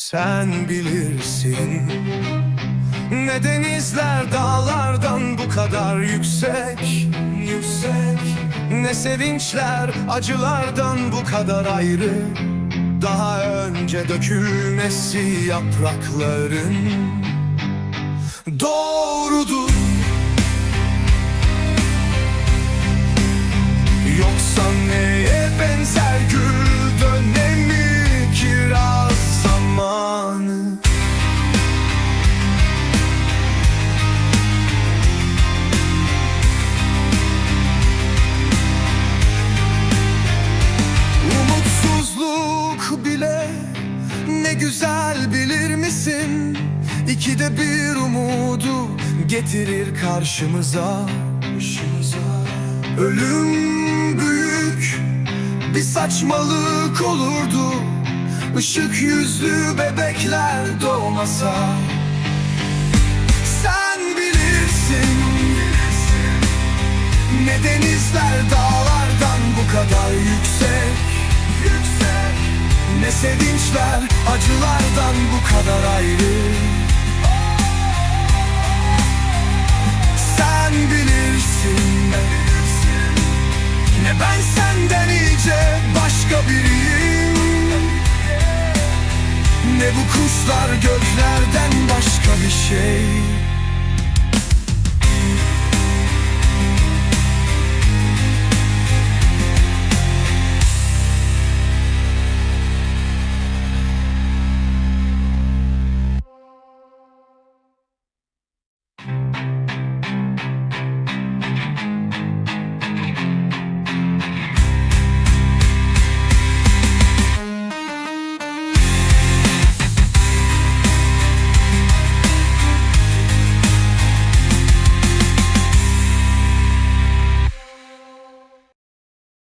Sen bilirsin. Ne denizler dağlardan bu kadar yüksek? Yüksek. Ne sevinçler acılardan bu kadar ayrı. Daha önce dökülmesi yaprakların Doğrudur. Yoksa neye güzel bilir misin? İkide bir umudu getirir karşımıza. Ölüm büyük bir saçmalık olurdu Işık yüzlü bebekler doğmasa Sen bilirsin Ne denizler dağlardan sevinçler acılardan bu kadar ayrı. Sen bilirsin Ne ben senden iyice başka biriyim. Ne bu kuşlar göklerden başka bir şey